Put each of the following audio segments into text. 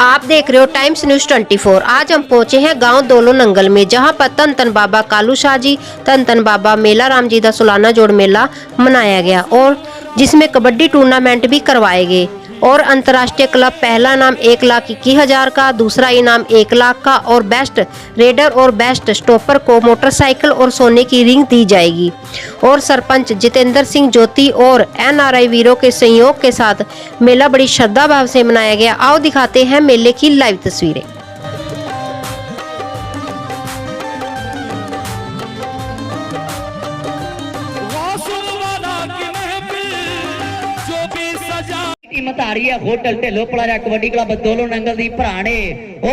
आप देख रहे हो टाइम्स न्यूज 24 आज हम पहुंचे हैं गांव दोलो नंगल में जहां पर तन तन बाबा कालू शाह जी तन तन बाबा मेला राम जी का सालाना जोड़ मेला मनाया गया और जिसमें कबड्डी टूर्नामेंट भी करवाए गए और अंतर्राष्ट्रीय क्लब, पहला नाम एक लाख इक्कीस हज़ार का, दूसरा इनाम एक लाख का और बेस्ट रेडर और बेस्ट स्टॉपर को मोटरसाइकिल और सोने की रिंग दी जाएगी। और सरपंच जितेंद्र सिंह ज्योति और एनआरआई वीरों के संयोग के साथ मेला बड़ी श्रद्धा भाव से मनाया गया। आओ दिखाते हैं मेले की लाइव तस्वीरें। सजा team hotel, Dhillon plaza kabaddi club Dolo Nangal ਦੀ ਭਰਾ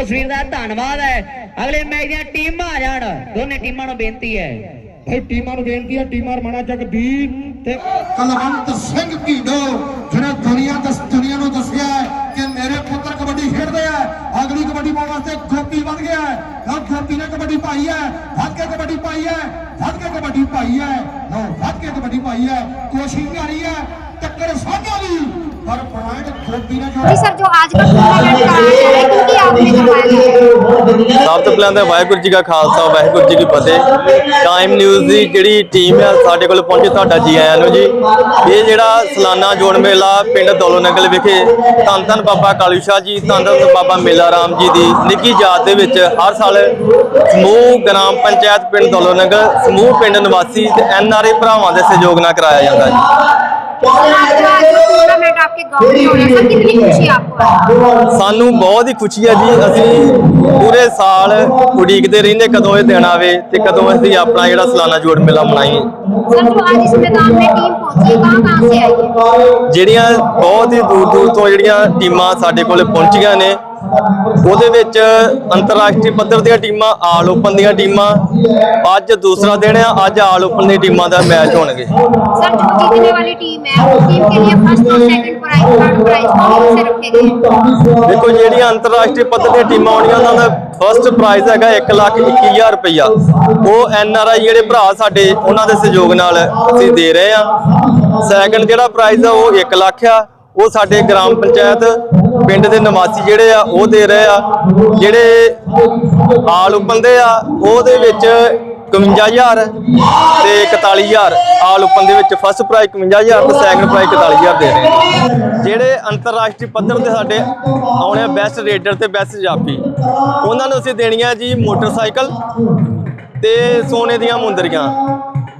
ਉਸ ਵੀਰ ਦਾ ਧੰਨਵਾਦ ਹੈ। ਅਗਲੇ ਮੈਚ ਦੀਆਂ ਟੀਮਾਂ ਆ ਜਾਣ। ਦੋਨੇ ਟੀਮਾਂ ਨੂੰ ਬੇਨਤੀ ਹੈ। ਭਾਈ ਟੀਮਾਂ ਨੂੰ ਬੇਨਤੀ ਹੈ, ਟੀਮਾਂ ਰਮਾਣਾ ਜਗਦੀਪ ਤੇ ਕਲਵੰਤ ਸਿੰਘ ਢੀਡੋ ਜਿਹਨੇ ਦੁਨੀਆ ਦਸ, ਦੁਨੀਆ ਨੂੰ ਦੱਸਿਆ ਕਿ ਮੇਰੇ ਪੁੱਤਰ ਕਬੱਡੀ ਖੇਡਦੇ ਆ। ਅਗਲੀ ਕਬੱਡੀ ਪਾਉਣ ਵਾਸਤੇ ਗੋਪੀ ਵੱਧ ਗਿਆ ਲਓ, ਗੋਪੀ ਨੇ ਕਬੱਡੀ ਪਾਈ ਹੈ। ਵੱਧ ਕੇ ਕਬੱਡੀ ਪਾਈ ਹੈ। ਵੱਧ ਕੇ ਕਬੱਡੀ ਪਾਈ ਹੈ। ਲਓ, ਵੱਧ ਕੇ ਕਬੱਡੀ ਪਾਈ ਹੈ। ਕੋਸ਼ਿਸ਼ ਜਾਰੀ ਹੈ। ਟੱਕਰ ਸਾਂਝਾ ਦੀ ਪਰ ਪੁਆਇੰਟ ਗੋਪੀ ਨੇ ਜੋ जी सर जो आज का टूर्नामेंट कराया जा रहा है क्योंकि आपने करवाया है ਸਭ ਤੋਂ ਪਹਿਲਾਂ ਤਾਂ ਵਾਹਿਗੁਰੂ ਜੀ ਕਾ ਖਾਲਸਾ ਵਾਹਿਗੁਰੂ ਜੀ ਕੀ ਫਤਿਹ ਟਾਈਮ ਨਿਊਜ਼ ਦੀ ਜਿਹੜੀ ਟੀਮ ਹੈ ਸਾਡੇ ਕੋਲ ਪਹੁੰਚੀ ਤੁਹਾਡਾ ਜੀ ਆਇਆਂ ਨੂੰ ਜੀ ਇਹ ਜਿਹੜਾ ਸਾਲਾਨਾ ਜੋੜ ਮੇਲਾ ਪਿੰਡ ਦੌਲੋ ਨਗਲ ਵਿਖੇ ਧੰਨ ਧੰਨ ਬਾਬਾ ਕਾਲੂ ਸ਼ਾਹ ਜੀ ਧੰਨ ਧੰਨ ਬਾਬਾ ਮੇਲਾ ਰਾਮ ਜੀ ਦੀ ਨਿੱਕੀ ਯਾਦ ਦੇ ਵਿੱਚ ਹਰ ਸਾਲ ਸਮੂਹ ਗ੍ਰਾਮ ਪੰਚਾਇਤ ਪਿੰਡ ਦੌਲੋ ਨਗਲ ਸਮੂਹ ਪਿੰਡ ਨਿਵਾਸੀ ਤੇ ਐਨ ਆਰ ਆਈ ਭਰਾਵਾਂ ਦੇ ਸਹਿਯੋਗ ਨਾਲ ਕਰਾਇਆ ਜਾਂਦਾ ਜੀ सर आज का जो टूर्नामेंट आपके गांव में हो रहा है सर कितनी खुशी आपको है ਸਾਨੂੰ ਬਹੁਤ ਹੀ ਖੁਸ਼ੀ ਹੈ ਜੀ ਅਸੀਂ ਪੂਰੇ ਸਾਲ ਉਡੀਕਦੇ ਰਹਿੰਦੇ ਕਦੋਂ ਇਹ ਦਿਨ ਆਵੇ ਤੇ ਕਦੋਂ ਅਸੀਂ ਆਪਣਾ ਜਿਹੜਾ ਸਾਲਾਨਾ ਜੋੜ ਮੇਲਾ ਮਨਾਈਏ सर जो आज इस मैदान में टीम पहुंची है कहाँ कहाँ से आई है ਜਿਹੜੀਆਂ ਬਹੁਤ ਹੀ ਦੂਰ ਦੂਰ ਤੋਂ ਜਿਹੜੀਆਂ ਟੀਮਾਂ ਸਾਡੇ ਕੋਲ ਪਹੁੰਚੀਆਂ ਨੇ ਉਹਦੇ ਵਿੱਚ ਅੰਤਰਰਾਸ਼ਟਰੀ ਪੱਧਰ ਦੀਆਂ ਟੀਮਾਂ ਆਲ ਓਪਨ ਦੀਆਂ ਟੀਮਾਂ ਅੱਜ ਦੂਸਰਾ ਦਿਨ ਆ ਅੱਜ ਆਲ ਓਪਨ ਦੀ ਟੀਮਾਂ ਦਾ ਮੈਚ ਹੋਣਗੇ। ਦੇਖੋ ਜਿਹੜੀਆਂ ਅੰਤਰਰਾਸ਼ਟਰੀ ਪੱਧਰ ਦੀਆਂ ਟੀਮਾਂ ਆਉਣੀਆਂ ਉਹਨਾਂ ਦਾ ਫਸਟ ਪ੍ਰਾਈਜ਼ ਹੈਗਾ 1 ਲੱਖ 21000 ਰੁਪਇਆ ਉਹ ਐਨ ਆਰ ਆਈ ਜਿਹੜੇ ਭਰਾ ਸਾਡੇ ਉਹਨਾਂ ਦੇ ਸਹਿਯੋਗ ਨਾਲ ਅਸੀਂ ਦੇ ਰਹੇ ਆ ਸੈਕੰਡ ਜਿਹੜਾ ਪ੍ਰਾਈਜ਼ ਆ ਉਹ 1 ਲੱਖ ਆ। ਉਹ ਸਾਡੇ ਗ੍ਰਾਮ ਪੰਚਾਇਤ ਪਿੰਡ ਦੇ ਨਿਵਾਸੀ ਜਿਹੜੇ ਆ, ਉਹ ਦੇ ਰਹੇ ਆ। ਜਿਹੜੇ ਆਲ ਓਪਨ ਦੇ ਆ, ਉਹਦੇ ਵਿੱਚ 51000 ਤੇ 41000 ਆਲ ਓਪਨ ਦੇ ਵਿੱਚ ਫਸਟ ਪ੍ਰਾਈਜ਼ 51000 ਤੇ ਸੈਕੰਡ ਪ੍ਰਾਈਜ਼ 41000 ਦੇ ਰਹੇ ਨੇ ਜਿਹੜੇ ਅੰਤਰਰਾਸ਼ਟਰੀ ਪੱਧਰ ਤੇ ਸਾਡੇ ਆਉਣੇ ਬੈਸਟ ਰੇਡਰ ਤੇ ਬੈਸਟ ਜਾਫੀ ਉਹਨਾਂ ਨੂੰ ਅਸੀਂ ਦੇਣੀਆਂ ਜੀ ਮੋਟਰਸਾਈਕਲ ਤੇ ਸੋਨੇ ਦੀਆਂ ਮੁੰਦਰੀਆਂ।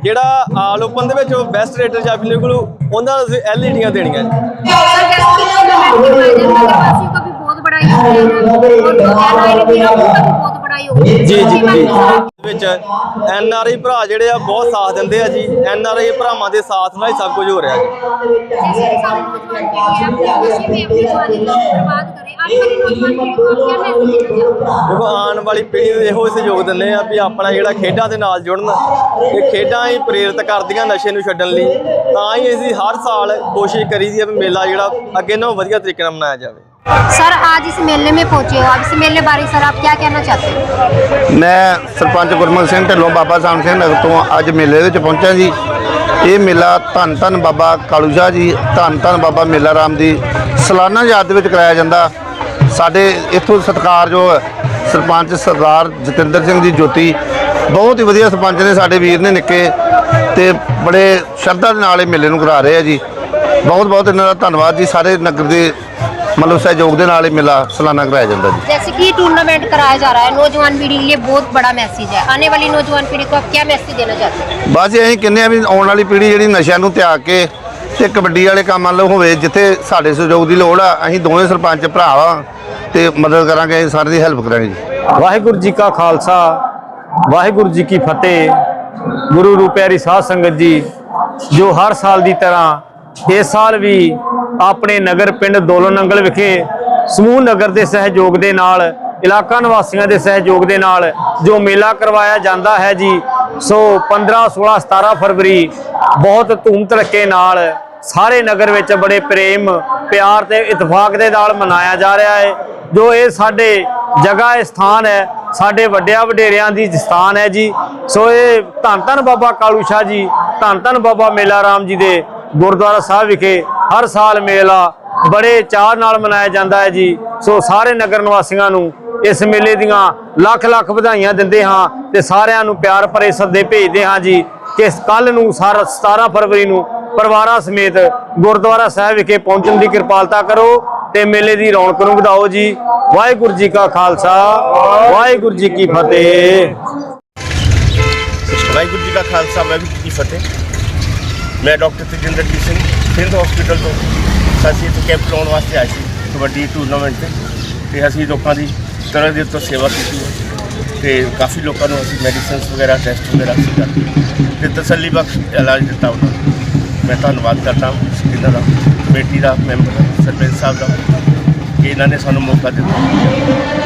ਜਿਹੜਾ ਆਲ ਓਪਨ ਦੇ ਵਿੱਚ ਬੈਸਟ ਰੇਡਰ ਜਾਫੀ ਨਿਕਲੂ, ਉਹਨਾਂ ਨੂੰ ਅਸੀਂ ਐਲਈਡੀਆਂ ਦੇਣੀਆਂ ਜੀ। सर जैसे कि टूर्नामेंट के माध्यम से नगरवासियों का भी बहुत बड़ा ਜੀ ਜੀ ਜੀ ਵਿੱਚ ਐਨ ਆਰ ਆਈ ਭਰਾ ਜਿਹੜੇ ਆ ਬਹੁਤ ਸਾਥ ਦਿੰਦੇ ਆ ਜੀ। ਐਨ ਆਰ ਆਈ ਭਰਾਵਾਂ ਦੇ ਸਾਥ ਨਾਲ ਹੀ ਸਭ ਕੁਝ ਹੋ ਰਿਹਾ ਜੀ। ਸਾਨੂੰ ਆਉਣ ਵਾਲੀ ਪੀੜ੍ਹੀ ਨੂੰ ਕਿਆ ਮੈਸੇਜ ਇਹੋ ਸਹਿਯੋਗ ਦਿੰਦੇ ਆ ਵੀ ਆਪਣਾ ਜਿਹੜਾ ਖੇਡਾਂ ਦੇ ਨਾਲ ਜੁੜਨ। ਇਹ ਖੇਡਾਂ ਹੀ ਪ੍ਰੇਰਿਤ ਕਰਦੀਆਂ ਨਸ਼ੇ ਨੂੰ ਛੱਡਣ ਲਈ। ਤਾਂ ਹੀ ਅਸੀਂ ਹਰ ਸਾਲ ਕੋਸ਼ਿਸ਼ ਕਰੀਦੀ ਆ ਵੀ ਮੇਲਾ ਜਿਹੜਾ ਅੱਗੇ ਨਾਲੋਂ ਵਧੀਆ ਤਰੀਕੇ ਨਾਲ ਮਨਾਇਆ ਜਾਵੇ। सर आज इस मेले में पहुंचे हो अब इस मेले बारे सर आप क्या कहना चाहते हैं ਮੈਂ ਸਰਪੰਚ ਗੁਰਮੁਖ ਸਿੰਘ ਢਿੱਲੋਂ ਬਾਬਾ ਸਾਹਿਬ ਸਿੰਘ ਨਗਰ ਤੋਂ ਅੱਜ ਮੇਲੇ ਵਿੱਚ ਪਹੁੰਚਿਆ ਜੀ ਇਹ ਮੇਲਾ ਧੰਨ ਧੰਨ ਬਾਬਾ ਕਾਲੂ ਸ਼ਾਹ ਜੀ ਧੰਨ ਧੰਨ ਬਾਬਾ ਮੇਲਾ ਰਾਮ ਦੀ ਸਾਲਾਨਾ ਯਾਦ ਦੇ ਵਿੱਚ ਕਰਾਇਆ ਜਾਂਦਾ ਸਾਡੇ ਇੱਥੋਂ ਸਤਿਕਾਰਯੋਗ ਸਰਪੰਚ ਸਰਦਾਰ ਜਤਿੰਦਰ ਸਿੰਘ ਜੀ ਜੋਤੀ ਬਹੁਤ ਹੀ ਵਧੀਆ ਸਰਪੰਚ ਨੇ ਸਾਡੇ ਵੀਰ ਨੇ ਨਿੱਕੇ ਤੇ ਬੜੇ ਸ਼ਰਧਾ ਦੇ ਨਾਲ ਇਹ ਮੇਲੇ ਨੂੰ ਕਰਾ ਰਹੇ ਆ ਜੀ ਬਹੁਤ ਬਹੁਤ ਇਹਨਾਂ ਦਾ ਧੰਨਵਾਦ ਜੀ ਸਾਰੇ ਨਗਰ ਦੇ ਮਤਲਬ ਸਹਿਯੋਗ ਦੇ ਨਾਲ ਇਹ ਮੇਲਾ ਸਾਲਾਨਾ ਕਰਾਇਆ ਜਾਂਦਾ ਜੀ जैसे कि टूर्नामेंट कराया जा रहा है नौजवान पीढ़ी के लिए बहुत बड़ा मैसेज है आने वाली नौजवान पीढ़ी को आप क्या मैसेज देना चाहते हैं ਬਸ ਅਸੀਂ ਕਹਿੰਦੇ ਆ ਵੀ ਆਉਣ ਵਾਲੀ ਪੀੜ੍ਹੀ ਜਿਹੜੀ ਨਸ਼ਿਆਂ ਨੂੰ ਤਿਆਗ ਕੇ ਤੇ ਕਬੱਡੀ ਵਾਲੇ ਕੰਮ ਵੱਲ ਹੋਵੇ ਜਿੱਥੇ ਸਾਡੇ ਸਹਿਯੋਗ ਦੀ ਲੋੜ ਆ ਅਸੀਂ ਦੋਵੇਂ ਸਰਪੰਚ ਭਰਾ ਵਾਂ ਤੇ ਮਦਦ ਕਰਾਂਗੇ ਅਸੀਂ ਸਾਰੇ ਦੀ ਹੈਲਪ ਕਰਾਂਗੇ ਜੀ ਵਾਹਿਗੁਰੂ ਜੀ ਕਾ ਖਾਲਸਾ ਵਾਹਿਗੁਰੂ ਜੀ ਕੀ ਫਤਿਹ ਗੁਰੂ ਰੂਪਿਆਰੀ ਸਾਧ ਸੰਗਤ ਜੀ ਜੋ ਹਰ ਸਾਲ ਦੀ ਤਰ੍ਹਾਂ ਇਸ ਸਾਲ ਵੀ ਆਪਣੇ ਨਗਰ ਪਿੰਡ ਦੋਲੋ ਨੰਗਲ ਵਿਖੇ ਸਮੂਹ ਨਗਰ ਦੇ ਸਹਿਯੋਗ ਦੇ ਨਾਲ, ਇਲਾਕਾ ਨਿਵਾਸੀਆਂ ਦੇ ਸਹਿਯੋਗ ਦੇ ਨਾਲ ਜੋ ਮੇਲਾ ਕਰਵਾਇਆ ਜਾਂਦਾ ਹੈ ਜੀ, ਸੋ 15 16 17 ਫਰਵਰੀ ਬਹੁਤ ਧੂਮ ਧੜਕੇ ਨਾਲ ਸਾਰੇ ਨਗਰ ਵਿੱਚ ਬੜੇ ਪ੍ਰੇਮ, ਪਿਆਰ ਤੇ ਇਤਫਾਕ ਦੇ ਨਾਲ ਮਨਾਇਆ ਜਾ ਰਿਹਾ ਹੈ। ਜੋ ਇਹ ਸਾਡੇ ਜਗ੍ਹਾ ਸਥਾਨ ਹੈ, ਸਾਡੇ ਵੱਡਿਆਂ ਵਡੇਰਿਆਂ ਦੀ ਸਥਾਨ ਹੈ ਜੀ। ਸੋ ਇਹ ਧੰਨ ਧੰਨ ਬਾਬਾ ਕਾਲੂ ਸ਼ਾਹ ਜੀ, ਧੰਨ ਧੰਨ ਬਾਬਾ ਮੇਲਾ ਰਾਮ ਜੀ ਦੇ ਗੁਰਦੁਆਰਾ ਸਾਹਿਬ ਵਿਖੇ ਹਰ ਸਾਲ ਮੇਲਾ ਬੜੇ ਚਾਅ ਨਾਲ ਮਨਾਇਆ ਜਾਂਦਾ ਹੈ ਜੀ। ਸੋ ਸਾਰੇ ਨਗਰ ਨਿਵਾਸੀਆਂ ਨੂੰ ਇਸ ਮੇਲੇ ਦੀਆਂ ਲੱਖ ਲੱਖ ਵਧਾਈਆਂ ਦਿੰਦੇ ਹਾਂ ਤੇ ਸਾਰਿਆਂ ਨੂੰ ਪਿਆਰ ਭਰੇ ਸੱਦੇ ਭੇਜਦੇ ਹਾਂ ਜੀ ਕਿ ਕੱਲ ਨੂੰ ਸਾਰਾ 17 ਫਰਵਰੀ ਨੂੰ ਪਰਿਵਾਰਾਂ ਸਮੇਤ ਗੁਰਦੁਆਰਾ ਸਾਹਿਬ ਵਿਖੇ ਪਹੁੰਚਣ ਦੀ ਕਿਰਪਾਲਤਾ ਕਰੋ ਤੇ ਮੇਲੇ ਦੀ ਰੌਣਕ ਨੂੰ ਵਧਾਓ ਜੀ। ਵਾਹਿਗੁਰੂ ਜੀ ਕਾ ਖਾਲਸਾ, ਵਾਹਿਗੁਰੂ ਜੀ ਕੀ ਫਤਿਹ। ਵਾਹਿਗੁਰੂ ਜੀ ਕਾ ਖਾਲਸਾ, ਵਾਹਿਗੁਰੂ ਜੀ ਕੀ ਫਤਿਹ। ਮੈਂ ਡਾਕਟਰ ਤੇਜਿੰਦਰਜੀਤ ਸਿੰਘ ਸਿੰਧ ਹਸਪੀਟਲ ਤੋਂ ਅਸੀਂ ਇੱਥੇ ਕੈਂਪ ਲਾਉਣ ਵਾਸਤੇ ਆਏ ਸੀ, ਕਬੱਡੀ ਟੂਰਨਾਮੈਂਟ ਤੇ। ਤੇ ਅਸੀਂ ਲੋਕਾਂ ਦੀ ਤਰ੍ਹਾਂ ਦੇ ਉੱਤੇ ਸੇਵਾ ਕੀਤੀ ਹੈ। ਤੇ ਕਾਫੀ ਲੋਕਾਂ ਨੂੰ ਅਸੀਂ ਮੈਡੀਸਿਨਸ ਵਗੈਰਾ ਟੈਸਟ ਵਗੈਰਾ ਅਸੀਂ ਕਰਦੇ ਤੇ ਤਸੱਲੀ ਬਖਸ਼ ਇਲਾਜ ਦਿੱਤਾ ਉਹਨਾਂ ਨੂੰ। ਮੈਂ ਧੰਨਵਾਦ ਕਰਦਾ ਇਹਨਾਂ ਦਾ, ਕਮੇਟੀ ਦਾ, ਮੈਂਬਰ ਸਰਪੰਚ ਸਾਹਿਬ ਦਾ, ਕਿ ਇਹਨਾਂ ਨੇ ਸਾਨੂੰ ਮੌਕਾ ਦਿੱਤਾ।